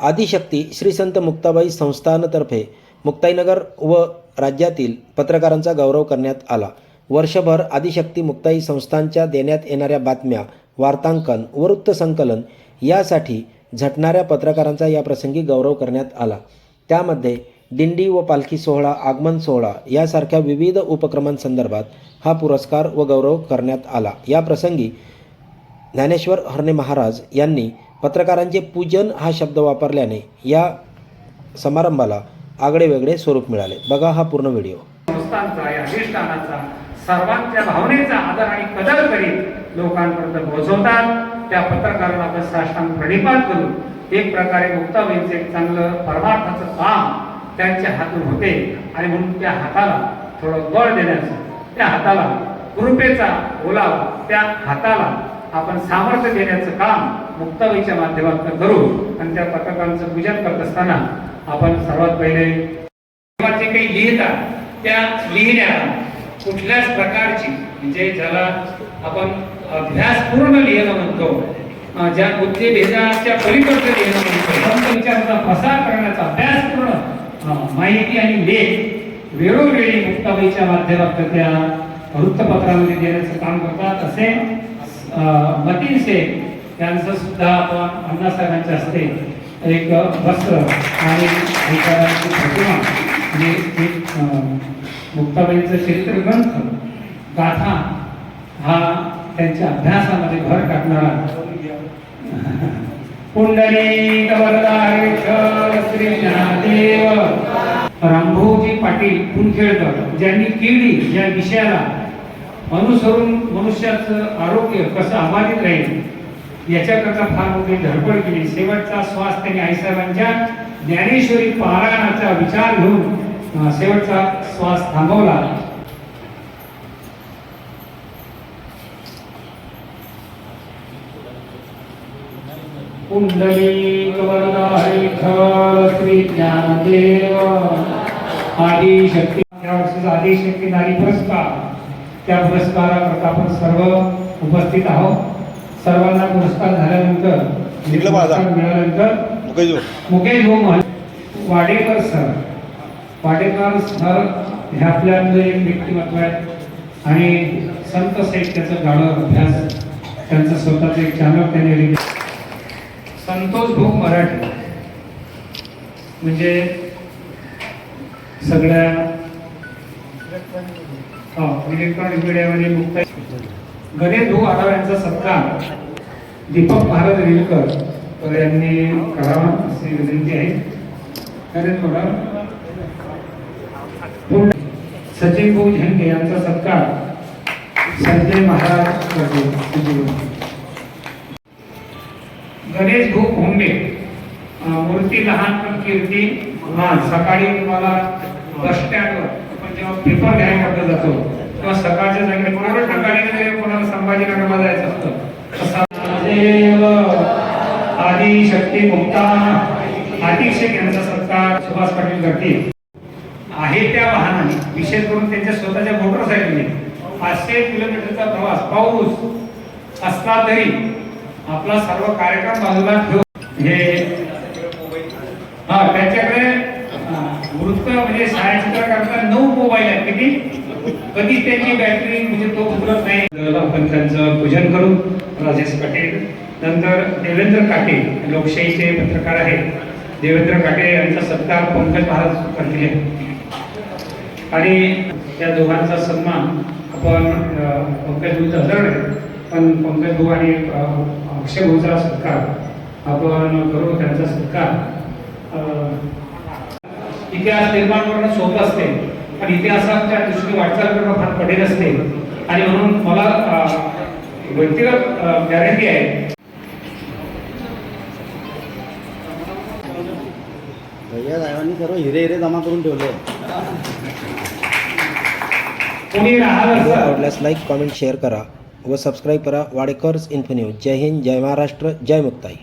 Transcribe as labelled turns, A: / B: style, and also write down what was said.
A: आदिशक्ती श्री संत मुक्ताबाई संस्थानतर्फे मुक्ताईनगर व राज्यातील पत्रकारांचा गौरव करण्यात आला. वर्षभर आदिशक्ती मुक्ताई संस्थांच्या देण्यात येणाऱ्या बातम्या वार्तांकन व वृत्तसंकलन यासाठी झटणाऱ्या पत्रकारांचा या प्रसंगी गौरव करण्यात आला. त्यामध्ये दिंडी व पालखी सोहळा आगमन सोहळा यासारख्या विविध उपक्रमांसंदर्भात हा पुरस्कार व गौरव करण्यात आला. या प्रसंगी ज्ञानेश्वर हरणे महाराज यांनी पत्रकारांचे पूजन हा शब्द वापरल्याने या समारंभाला आगळे वेगळे स्वरूप मिळाले. बघा हा पूर्ण व्हिडिओ.
B: संस्थांचा या अधिष्ठानाचा सर्वांच्या भावनेचा आदर आणि कदर करीत लोकांपर्यंत पोहोचवतात. त्या पत्रकारांना आपण साष्टांग प्रणिपात करून एक प्रकारे मुक्ताबाईंचं एक चांगलं परमार्थाचं काम त्यांच्या हातून होते. आणि म्हणून त्या हाताला थोडं बळ देण्याचं त्या हाताला कृपेचा ओलावा त्या हाताला आपण सामर्थ्य देण्याचं काम मुक्ताबाईच्या माध्यमातून करू आणि त्या पत्रकारांचं पूजन करत असताना आपण सर्वात पहिले जे काही लिहितात त्या लिहिण्याला कुठल्याच प्रकारची म्हणजे ज्याला आपण अभ्यासपूर्ण लिहिणं म्हणतो ज्या बुद्धिभेदाच्या पलीकडचं लिहिणं म्हणतो संत विचारांचा प्रसार करण्याचा अभ्यासपूर्ण पूर्ण माहिती आणि लेख वेळोवेळी मुक्ताबाईच्या माध्यमातून त्या वृत्तपत्रामध्ये देण्याचं काम करतात. असे अं, मतीन शेख त्यांचं सुद्धा आपण अण्णासाहेबांच्या हस्ते एक वस्त्र आणि विचारांची प्रतिमा म्हणजे एक मुक्ताबाईंचं चरित्र ग्रंथ गाथा हा त्यांच्या अभ्यासामध्ये भर टाकणारा. पुंडली श्री ज्ञानदेव रामभाऊजी पाटील कुंखेडकर ज्यांनी केळी या विषयाला अनुसरून मनुष्याचं आरोग्य कसं अबाधित राहील याच्याकरता फार मोठी धडपड केली. शेवटचा श्वास त्यांनी आईसाहेबांच्या ज्ञानेश्वरी पारायणाचा विचार घेऊन शेवटचा श्वास थांबवला. कुंडली श्री ज्ञानदेव. आदिशक्ती या वर्षीचा आदिशक्ती नारी पुरस्कार. त्या पुरस्काराकरता आपण सर्व उपस्थित आहोत. सर्वांना पुरस्कार झाल्यानंतर. पुरस्कार मिळाल्यानंतर
C: मुकेश भाऊ.
B: मुकेश भाऊ महा- वाडेकर सर वाडेकर सर हे आपल्यातलं एक व्यक्तिमत्व आहे आणि संत साहित्याचं गाढ अभ्यास त्यांचं स्वतःचं एक चॅनल त्यांनी रिलीज संतोष भाऊ मराठी म्हणजे सगळ्या इलेक्ट्रॉनिक मीडियामध्ये मुक्त गणेश भाऊ आढाव यांचा सत्कार. दीपक भारत रेलकर. यांनी करावा अशी विनंती आहे. गणेश थोडा सचिन भाऊ झेंडे यांचा सत्कार. संजय महाराज गणेश भाऊ भोंबे मूर्ती लहान पण कीर्ती. लहान सकाळी तुम्हाला बस स्टँडवर. आपण जेव्हा पेपर घ्यायला जातो तेव्हा सकाळच्या जागी कोणाला कोणाला संभाजीनगरला जायचं असतं. आदी शक्ती मुक्ता अतिशय यांचा सत्कार सुभाष पाटील करतील. आहे त्या वाहनाने विशेष करून त्यांच्या स्वतःच्या मोटरसायकलने पाचशे किलोमीटरचा प्रवास पाऊस असला तरी आपला सर्व कार्यक्रम बाजूला ठेवून हे हा त्यांच्याकडे वृत्त म्हणजे छायाचित्र करता नऊ मोबाईल आहेत किती? कधी त्यांची बॅटरी म्हणजे तो उपलब्ध नाही. आपण त्यांचं पूजन करू राजेश पाटील. नंतर देवेंद्र काटे लोकशाहीचे पत्रकार आहेत. देवेंद्र काटे यांचा सत्कार पंकज महाराज करतील. आणि त्या दोघांचा सन्मान आपण पंकज भाऊ हजर पण पंकज भाऊ आणि अक्षय भाऊचा सत्कार आपण करू त्यांचा सत्कार. इतिहास निर्माण करणं सोपं असते. पण इतिहासाच्या दृष्टीने वाटचाल करणं फार कठीण असते. आणि म्हणून मला व्यक्तिगत गॅरंटी आहे.
C: भैया साहेबांनी सर्व हिरे हिरे जमा करून ठेवले.
B: कोणी
A: आवडल्यास लाईक कॉमेंट शेअर करा. व सबस्क्राईब करा. वाडेकर्स इन्फो न्यूज जय हिंद जय महाराष्ट्र जय मुक्ताई.